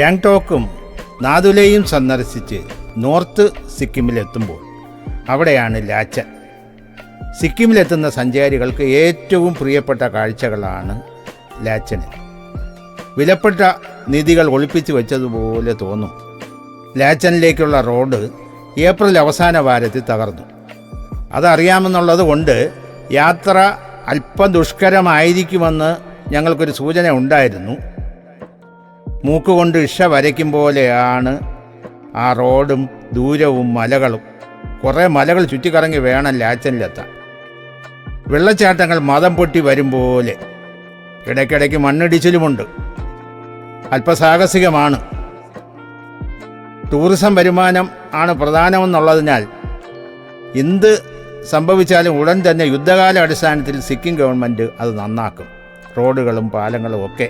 ഗാങ്ടോക്കും നാദുലയും സന്ദർശിച്ച് നോർത്ത് സിക്കിമിലെത്തുമ്പോൾ അവിടെയാണ് ലാച്ചൻ സിക്കിമിലെത്തുന്ന സഞ്ചാരികൾക്ക് ഏറ്റവും പ്രിയപ്പെട്ട കാഴ്ചകളാണ് ലാച്ചന്. വിലപ്പെട്ട നിധികൾ ഒളിപ്പിച്ചു വെച്ചതുപോലെ തോന്നും. ലാച്ചനിലേക്കുള്ള റോഡ് ഏപ്രിൽ അവസാന വാരത്തിൽ തകർന്നു. അതറിയാമെന്നുള്ളത് കൊണ്ട് യാത്ര അല്പം ദുഷ്കരമായിരിക്കുമെന്ന് ഞങ്ങൾക്കൊരു സൂചന ഉണ്ടായിരുന്നു മൂക്കുകൊണ്ട് ഇഷ വരയ്ക്കും പോലെയാണ് ആ റോഡും ദൂരവും മലകളും. കുറേ മലകൾ ചുറ്റിക്കറങ്ങി വേണം ലാച്ചനിലെത്താൻ. വെള്ളച്ചാട്ടങ്ങൾ മതം പൊട്ടി വരും പോലെ. ഇടയ്ക്കിടയ്ക്ക് മണ്ണിടിച്ചിലുമുണ്ട്. അല്പസാഹസികമാണ്. ടൂറിസം വരുമാനം ആണ് പ്രധാനമെന്നുള്ളതിനാൽ എന്ത് സംഭവിച്ചാലും ഉടൻ തന്നെ യുദ്ധകാല അടിസ്ഥാനത്തിൽ സിക്കിം ഗവൺമെന്റ് അത് നന്നാക്കും. റോഡുകളും പാലങ്ങളും ഒക്കെ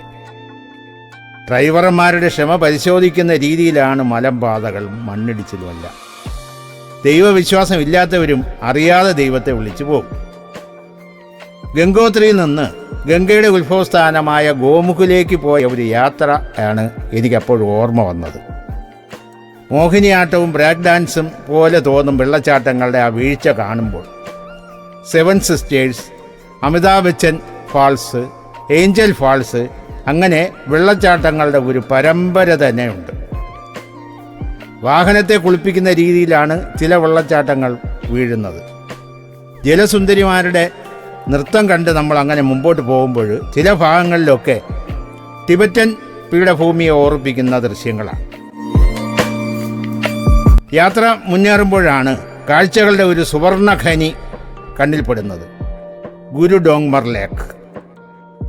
ഡ്രൈവർമാരുടെ ക്ഷമ പരിശോധിക്കുന്ന രീതിയിലാണ് മലമ്പാതകളും മണ്ണിടിച്ചിലുമല്ല. ദൈവവിശ്വാസം ഇല്ലാത്തവരും അറിയാതെ ദൈവത്തെ വിളിച്ചു പോകും. ഗംഗോത്രിയിൽ നിന്ന് ഗംഗയുടെ ഉത്ഭവസ്ഥാനമായ ഗോമുഖിലേക്ക് പോയ ഒരു യാത്ര ആണ് എനിക്കപ്പോഴും ഓർമ്മ വന്നത്. മോഹിനിയാട്ടവും ബ്രേക്ക് ഡാൻസും പോലെ തോന്നും വെള്ളച്ചാട്ടങ്ങളുടെ ആ വീഴ്ച കാണുമ്പോൾ seven sisters Amitabh Bachchan falls angel falls അങ്ങനെ വെള്ളച്ചാട്ടങ്ങളുടെ ഒരു പരമ്പര തന്നെയുണ്ട്. വാഹനത്തെ കുളിപ്പിക്കുന്ന രീതിയിലാണ് ചില വെള്ളച്ചാട്ടങ്ങൾ വീഴുന്നത്. ജലസുന്ദരിമാരുടെ നൃത്തം കണ്ട് നമ്മൾ അങ്ങനെ മുമ്പോട്ട് പോകുമ്പോൾ ചില ഭാഗങ്ങളിലൊക്കെ ടിബറ്റൻ പീഠഭൂമിയെ ഓർപ്പിക്കുന്ന ദൃശ്യങ്ങളാണ്. യാത്ര മുന്നേറുമ്പോഴാണ് കാഴ്ചകളുടെ ഒരു സുവർണഖനി കണ്ണിൽപ്പെടുന്നത് ഗുരു ഡോങ്മർ ലേക്ക്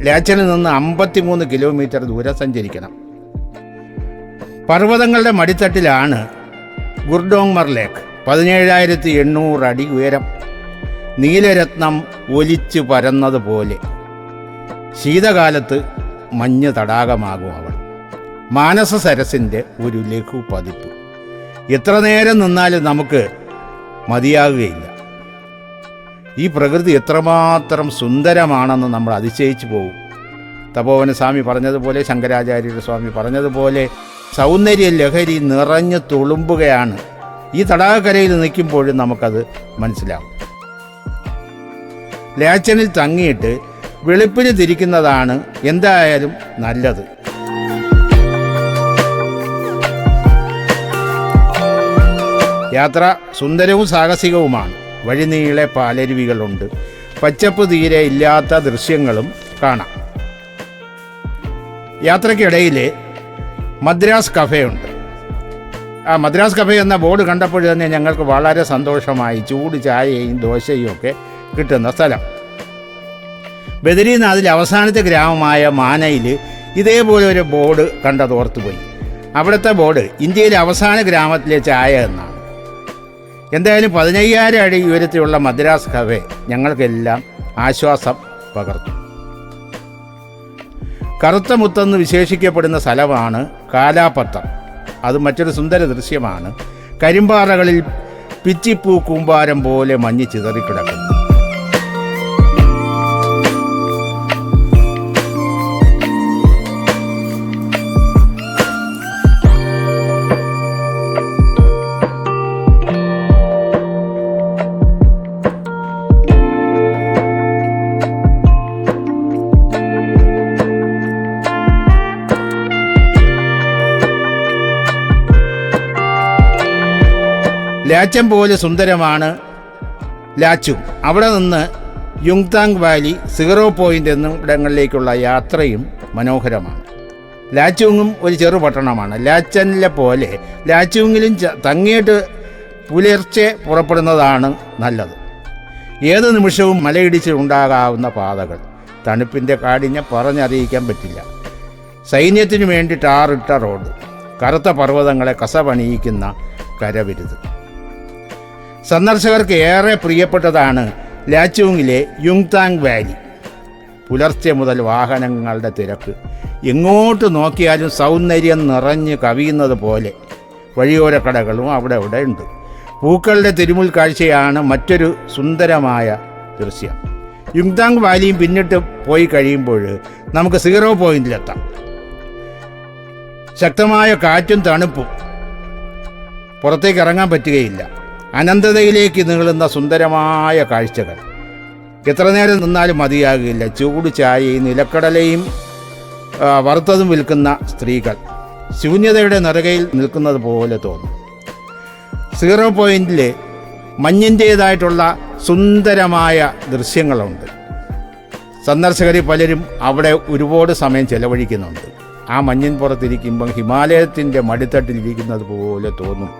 ലാച്ചനിൽ നിന്ന് അമ്പത്തിമൂന്ന് കിലോമീറ്റർ ദൂരെ സഞ്ചരിക്കണം. പർവതങ്ങളുടെ മടിത്തട്ടിലാണ് ഗുർഡോങ്മർ ലേക്ക് പതിനേഴായിരത്തി എണ്ണൂറ് അടി ഉയരം നീലരത്നം ഒലിച്ചു പരന്നതുപോലെ ശീതകാലത്ത് മഞ്ഞ് തടാകമാകും അവൾ. മാനസ സരസിന്റെ ഒരു ലഘു പതിപ്പ്. എത്ര നേരം നിന്നാലും നമുക്ക് മതിയാകുകയില്ല. ഈ പ്രകൃതി എത്രമാത്രം സുന്ദരമാണെന്ന് നമ്മൾ അതിശയിച്ചു പോകും തപോവന സ്വാമി പറഞ്ഞതുപോലെ ശങ്കരാചാര്യരുടെ സ്വാമി പറഞ്ഞതുപോലെ സൗന്ദര്യ ലഹരി നിറഞ്ഞു തുളുമ്പുകയാണ്. ഈ തടാകക്കരയിൽ നിൽക്കുമ്പോഴും നമുക്കത് മനസ്സിലാവും. ലാച്ചനിൽ തങ്ങിയിട്ട് വെളുപ്പിന് തിരിക്കുന്നതാണ് എന്തായാലും നല്ലത്. യാത്ര സുന്ദരവും സാഹസികവുമാണ്. വഴിനീളെ പാലരുവികളുണ്ട്. പച്ചപ്പ് തീരെ ഇല്ലാത്ത ദൃശ്യങ്ങളും കാണാം. യാത്രയ്ക്കിടയിൽ മദ്രാസ് കഫേയുണ്ട്. ആ മദ്രാസ് കഫേ എന്ന ബോർഡ് കണ്ടപ്പോൾ തന്നെ ഞങ്ങൾക്ക് വളരെ സന്തോഷമായി. ചൂട് ചായയും ദോശയും ഒക്കെ കിട്ടുന്ന സ്ഥലം. ബദരീനാഥിലെ അവസാനത്തെ ഗ്രാമമായ മാനയിൽ ഇതേപോലെ ഒരു ബോർഡ് കണ്ടതോർത്തുപോയി. അവിടുത്തെ ബോർഡ് ഇന്ത്യയിലെ അവസാന ഗ്രാമത്തിലെ ചായ എന്നാണ്. എന്തായാലും പതിനയ്യായിരം അടി ഉയരത്തിലുള്ള മദ്രാസ് കവെ ഞങ്ങൾക്കെല്ലാം ആശ്വാസം പകർന്നു. കറുത്ത മുത്തെന്ന് വിശേഷിക്കപ്പെടുന്ന സ്ഥലമാണ് കാലാപത്തം. അത് മറ്റൊരു സുന്ദര ദൃശ്യമാണ്. കരിമ്പാറകളിൽ പിച്ചിപ്പൂ കൂമ്പാരം പോലെ മഞ്ഞ് ചിതറിക്കിടക്കുന്നു. ലാച്ചം പോലെ സുന്ദരമാണ് ലാച്ചും. അവിടെ നിന്ന് യുങ്താങ് വാലി സിഗറോ പോയിന്റ് എന്നിടങ്ങളിലേക്കുള്ള യാത്രയും മനോഹരമാണ്. ലാച്ചുങ്ങും ഒരു ചെറു പട്ടണമാണ്. ലാച്ചനിലെ പോലെ ലാച്ചുങ്ങിലും തങ്ങിയിട്ട് പുലർച്ചെ പുറപ്പെടുന്നതാണ് നല്ലത്. ഏത് നിമിഷവും മലയിടിച്ച് ഉണ്ടാകാവുന്ന പാതകൾ. തണുപ്പിന്റെ കാഠിന്യം പറഞ്ഞറിയിക്കാൻ പറ്റില്ല. സൈന്യത്തിനു വേണ്ടി ടാറിട്ട റോഡ്. കറുത്ത പർവതങ്ങളെ കസപണിയിക്കുന്ന കരവിരുത്. സന്ദർശകർക്ക് ഏറെ പ്രിയപ്പെട്ടതാണ് ലാച്ചുങ്ങിലെ യുങ്താങ് വാലി. പുലർച്ചെ മുതൽ വാഹനങ്ങളുടെ തിരക്ക്. എങ്ങോട്ട് നോക്കിയാലും സൗന്ദര്യം നിറഞ്ഞ് കവിയുന്നത് പോലെ. വഴിയോര കടകളും അവിടെ ഇവിടെ ഉണ്ട്. പൂക്കളുടെ തിരുമുൽ കാഴ്ചയാണ് മറ്റൊരു സുന്ദരമായ ദൃശ്യം. യുങ്താങ് വാലിയും പിന്നിട്ട് പോയി കഴിയുമ്പോൾ നമുക്ക് സീറോ പോയിന്റിലെത്താം. ശക്തമായ കാറ്റും തണുപ്പും. പുറത്തേക്ക് ഇറങ്ങാൻ പറ്റുകയില്ല. അനന്തതയിലേക്ക് നീളുന്ന സുന്ദരമായ കാഴ്ചകൾ. എത്ര നേരം നിന്നാലും മതിയാകില്ല. ചൂട് ചായയും നിലക്കടലയും വറുത്തതും വിൽക്കുന്ന സ്ത്രീകൾ ശൂന്യതയുടെ നിറകയിൽ നിൽക്കുന്നത് പോലെ തോന്നും. സീറോ പോയിന്റിൽ മഞ്ഞിന്റേതായിട്ടുള്ള സുന്ദരമായ ദൃശ്യങ്ങളുണ്ട്. സന്ദർശകരിൽ പലരും അവിടെ ഒരുപാട് സമയം ചെലവഴിക്കുന്നുണ്ട്. ആ മഞ്ഞിൻ പുറത്തിരിക്കുമ്പം ഹിമാലയത്തിന്റെ മടിത്തട്ടിലിരിക്കുന്നത് പോലെ തോന്നും.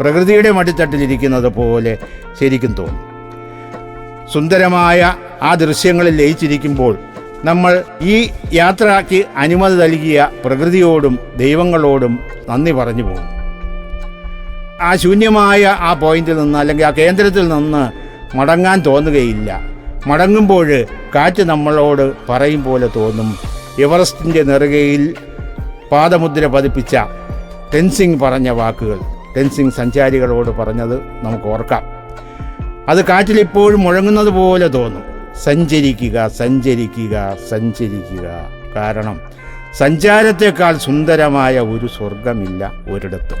പ്രകൃതിയുടെ മടിത്തട്ടിലിരിക്കുന്നത് പോലെ ശരിക്കും തോന്നും. സുന്ദരമായ ആ ദൃശ്യങ്ങളിൽ ലയിച്ചിരിക്കുമ്പോൾ നമ്മൾ ഈ യാത്രയ്ക്ക് അനുമതി നൽകിയ പ്രകൃതിയോടും ദൈവങ്ങളോടും നന്ദി പറഞ്ഞു പോകും ആ ശൂന്യമായ ആ പോയിന്റിൽ നിന്ന് അല്ലെങ്കിൽ ആ കേന്ദ്രത്തിൽ നിന്ന് മടങ്ങാൻ തോന്നുകയില്ല. മടങ്ങുമ്പോൾ കാറ്റ് നമ്മളോട് പറയും പോലെ തോന്നും. എവറസ്റ്റിന്റെ നെറുകയിൽ പാദമുദ്ര പതിപ്പിച്ച ടെൻസിങ് പറഞ്ഞ വാക്കുകൾ. ടെൻസിങ് സഞ്ചാരികളോട് പറഞ്ഞത് നമുക്ക് ഓർക്കാം. അത് കാറ്റിലിപ്പോഴും മുഴങ്ങുന്നത് പോലെ തോന്നും. സഞ്ചരിക്കുക സഞ്ചരിക്കുക സഞ്ചരിക്കുക. കാരണം സഞ്ചാരത്തെക്കാൾ സുന്ദരമായ ഒരു സ്വർഗമില്ല ഒരിടത്തും.